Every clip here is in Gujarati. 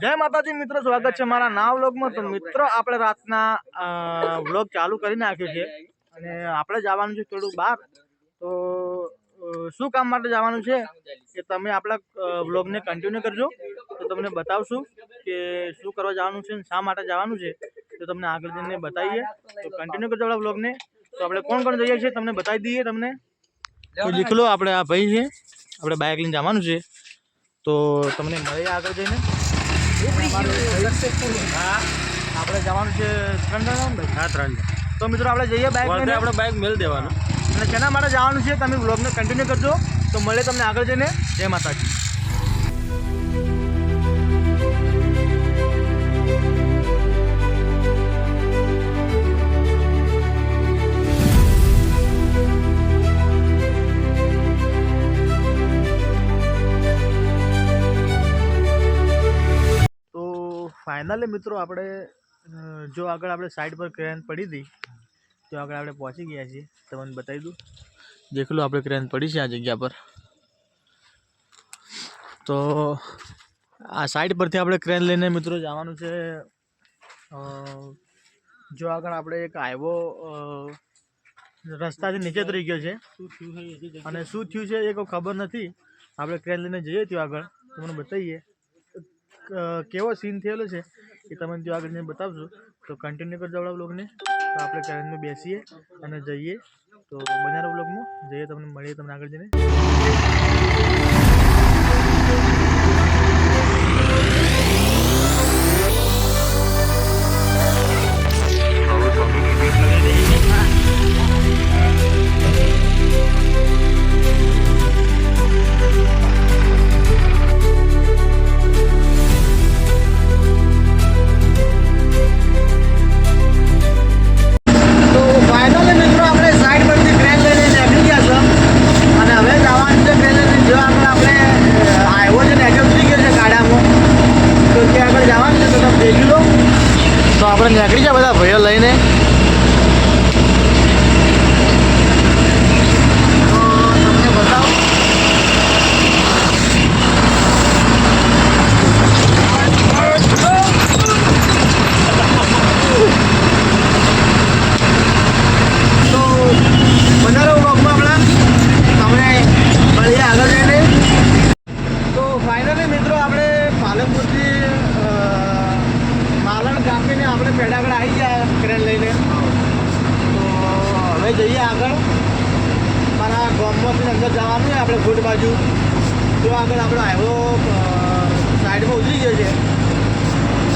જય માતાજી, મિત્રો, સ્વાગત છે મારા ના વ્લોગમાં. તો મિત્રો, આપણે રાતના વ્લોગ ચાલુ કરી નાખ્યો છે. અને આપણે જવાનું છે થોડુંક બહાર. તો શું કામ માટે જવાનું છે કે તમે આપણા વ્લોગને કન્ટિન્યુ કરજો. તો તમને બતાવશું કે શું કરવા જવાનું છે શા માટે જવાનું છે. તો તમને આગળ જઈને બતાવીએ. તો કન્ટિન્યુ કરજો આપણા વ્લોગને. તો આપણે કોણ કોણ જઈએ છીએ તમને બતાવી દઈએ તમને. દેખ લો આપણે આ ભાઈ છે. આપણે બાઇક લઈને જવાનું છે. તો તમને મળીએ આગળ જઈને. હા આપણે જવાનું છે ત્રણ હા ત્રણ તો મિત્રો આપણે જઈએ બાઇક આપણે બાઇક મેળ દેવાનું. અને તેના માટે જવાનું છે તમે બ્લોગને કન્ટિન્યુ કરજો. તો મળે તમને આગળ જઈને. જય માતાજી. ફાઇનલી મિત્રો, આપણે જો આગળ આપણે સાઈડ પર ક્રેન પડી હતી, તો આગળ આપણે પહોંચી ગયા છીએ. તમને બતાવી દઉં. દેખ લો, આપણે ક્રેન પડી છે આ જગ્યા પર. તો આ સાઈડ પરથી આપણે ક્રેન લઈને, મિત્રો, જવાનું છે. જો આગળ આપણે એક આવ્યો રસ્તાથી નીચે ઉતરી ગયો છે. અને શું થયું છે એ કોઈ ખબર નથી. આપણે ક્રેન લઈને જઈએ ત્યાં આગળ. તમને બતાવીએ. કેવો સીન થયેલો છે એ તમે જો આગળ જઈને બતાવશો તો કન્ટિન્યુ કરજો આપણા બ્લોગને તો આપણે ટ્રેનમાં બેસીએ અને જઈએ. તો બનારા બ્લોગમાં જઈએ તમને, મળીએ તમને આગળ જઈને. તો તો આપણે નીકળી જાય બધા ભાઈઓ લઈને તો તમને બતાવો તો બનારો બ્લોગમાં આપણા તમને મળીએ આગળ જઈને તો ફાઇનલી મિત્રો આપણે પાલનપુરથી અ, માલણ કાપીને આપણે પેડાગળ આવી ગયા ટ્રેન લઈને તો હવે આગળ. મારા ગામમાંથી અંદર જવાનું છે આપણે ફૂટ બાજુ. તો આગળ આપણો હાઈવો સાઈડમાં ઉતરી ગયો છે.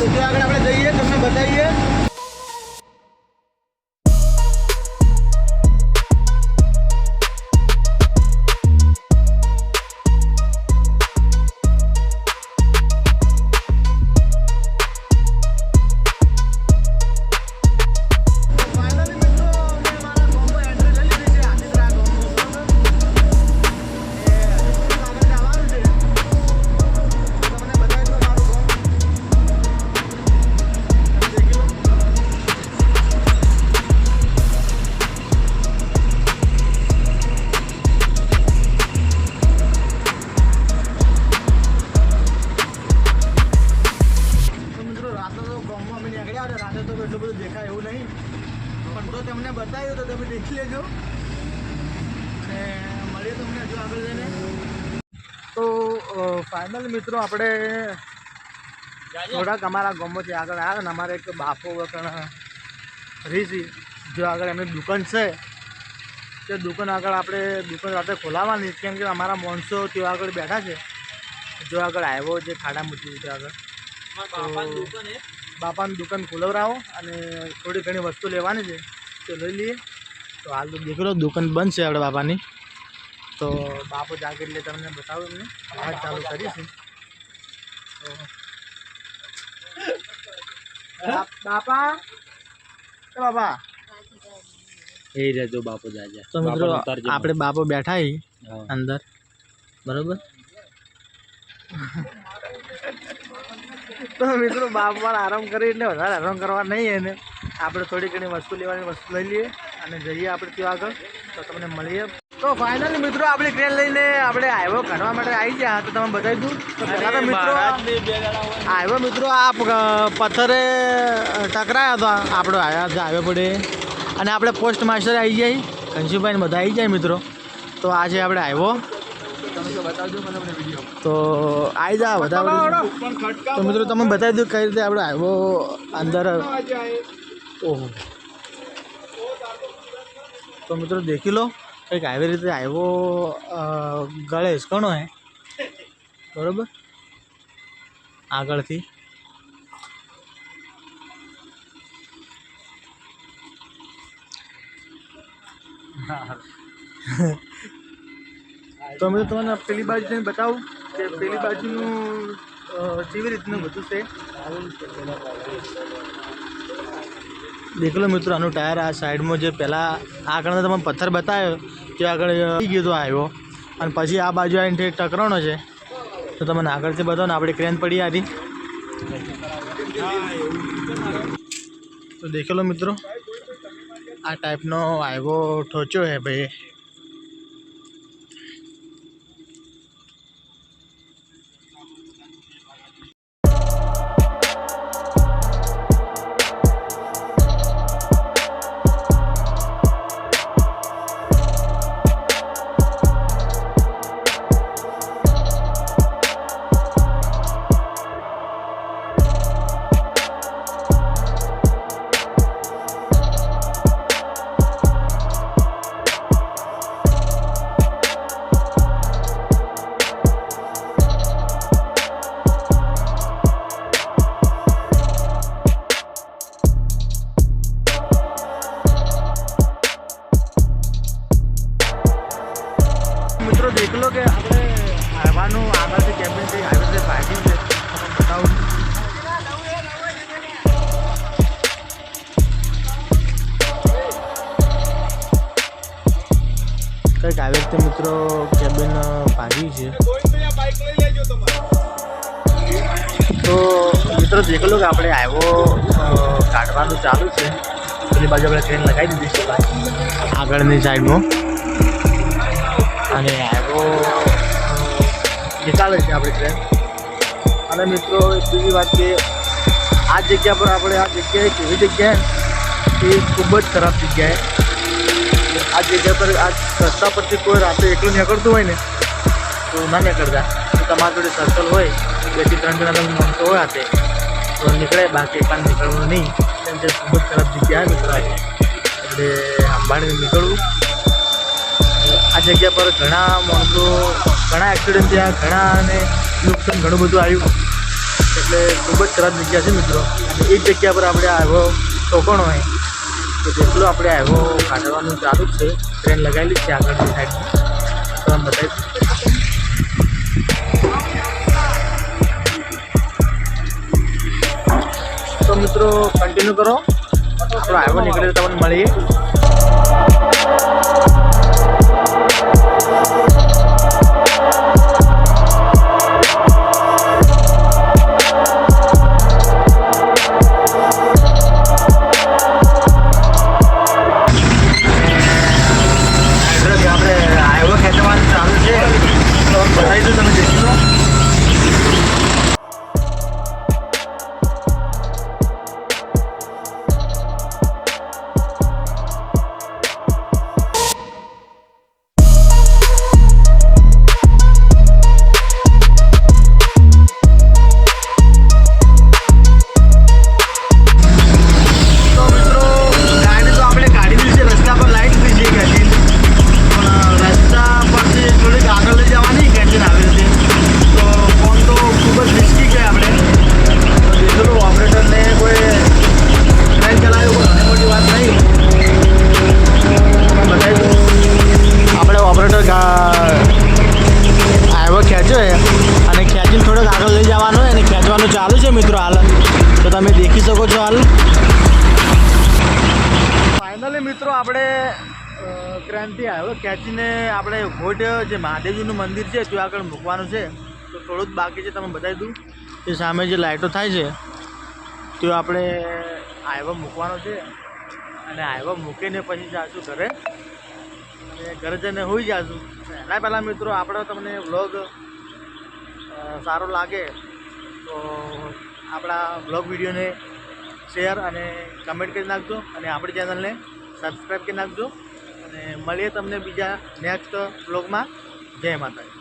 તો ત્યાં આગળ આપણે જઈએ, તમને બતાવીએ. પણ તો તમને બતાવ્યું તો તમે દેખી લેજો. અને મળીએ તમને હજુ આગળ જઈને. તો ફાઇનલ મિત્રો આપણે થોડાક અમારા ગામમાંથી આગળ આવ્યા ને અમારે એક બાપો વગણ રીસી જો આગળ એમની દુકાન છે. તે દુકાન આગળ આપણે દુકાન રાતે ખોલાવવાની કેમ કે અમારા માણસો ત્યાં આગળ બેઠા છે. જો આગળ આવ્યો જે ખાડા મૂકી દીધો આગળ. બાપાની દુકાન ખોલવરાવો અને થોડી ઘણી વસ્તુ લેવાની છે તો લઈ લઈએ. તો હાલ તો દીકરો દુકાન બંધ છે આપણે બાપાની. તો બાપો જાગે એટલે તમને બતાવું એમને. અવાજ ચાલુ કરીશું બાપ- બાપા. એ રહેજો બાપુ જાજા. તો મિત્રો આપણે બાપો બેઠા હી. અંદર. બરોબર? તો મિત્રો બાપ મારા આરામ કરી એટલે વધારે આરામ કરવા નહીં એને. આપણે થોડી ઘણી વસ્તુ લેવાની વસ્તુ લઈ લઈએ અને જઈએ આપણે ત્યાં આગળ. તો તમને મળીએ. તો ફાઇનલી મિત્રો આપણી ટ્રેન લઈને આપણે આવ્યો કાઢવા માટે આવી ગયા. તો તમે બતાવી દઉં. તો પહેલાં તો મિત્રો આવ્યો મિત્રો આ પથ્થરે ટકરાયા હતા. આપણો આવ્યા હાઈવે પડે. અને આપણે પોસ્ટ માસ્ટર આવી જાય કંશુભાઈને બધા આવી જાય મિત્રો. તો આ છે આપણે હાઈવો તો આવી જા બધા તો મિત્રો તમે બતાવી દો કઈ રીતે આપણે આવ્યો અંદર. ઓહો. તો મિત્રો દેખી લો કંઈક આવી રીતે આવ્યો ગળેશ ઘણો હે? બરોબર? આગળથી. તો અમે તમને પેલી બાજુ જઈને બતાવું કે પેલી બાજુનું કેવી રીતનું બધું છે? દેખ લો મિત્રો, આનું ટાયર આ સાઈડમાં જે પહેલાં આગળનો તમે પથ્થર બતાવ્યો, કે આગળ ગયો તો આવ્યો. અને પછી આ બાજુ આવીને ઠેક ટકરાણો છે. તો તમને આગળથી બતાવો ને, આપણી ક્રેન પડી આવી તો દેખેલો મિત્રો, આ ટાઈપનો આવ્યો, ઠોચ્યો છે ભાઈ. કંઈક મિત્રો, કેબિન ભાગી છે. તો મિત્રો, જે કે આપણે આવ્યો કાઢવાનું ચાલુ છે, પેલી બાજુ આપણે ટ્રેન લગાવી દીધી છે આગળની સાઈડમાં અને આવ્યો નીકાળે છે આપણી ટ્રેન અને મિત્રો બીજી વાત કે, આ જગ્યા પર આપણે આ જગ્યાએ કેવી જગ્યાએ? એ ખૂબ જ ખરાબ જગ્યાએ. આ જગ્યા પર, આ રસ્તા પરથી કોઈ રાતે એકલું નીકળતું હોય ને, તો ના નીકળતા. તો તમારા જોડે સર્કલ હોય બેથી ત્રણ જણા તમે માણસો હોય હાથે, તો નીકળે, બાકી પણ નીકળવું નહીં. કેમ કે ખૂબ જ ખરાબ જગ્યા નીકળાય. એટલે અંબાણી નીકળવું. આ જગ્યા પર ઘણા માણસો ઘણા એક્સિડન્ટ થયા ઘણાને નુકસાન ઘણું બધું આવ્યું. એટલે ખૂબ જ ખરાબ જગ્યા છે, મિત્રો. અને એ જગ્યા પર આપણે આવ્યો ટોકણ હોય? તો જેટલું આપણે આવ્યો કાઢવાનું ચાલુ છે, ટ્રેન લગાવેલી છે આગળની સાઈડ તો આમ બતાવી તો મિત્રો કન્ટિન્યુ કરો. આપણો આવ્યો નીકળે તમને મળીએ. હાઈડ્રોજ મિત્રો, આપણે ક્રાંતિ આવ્યો. ખેંચીને આપણે ઘોટ, જે મહાદેવજીનું મંદિર છે, ત્યાં આગળ મૂકવાનું છે. તો થોડું જ બાકી છે તમે બતાવી દઉં. તે સામે જે લાઇટો થાય છે તો આપણે આવ્યો મૂકવાનો છે. અને આવ્યો મૂકીને પછી જાશું ઘરે. અને ઘરે જઈને હોઈ જાશું. એના પહેલાં મિત્રો, આપણો તમને વ્લોગ સારો લાગે, તો આપણા વ્લોગ વિડીયોને શેર અને કમેન્ટ કરી નાખજો. અને આપણી ચેનલને સબસ્ક્રાઈબ કરી નાખજો. અને મળીએ તમને બીજા નેક્સ્ટ બ્લોગમાં જય માતા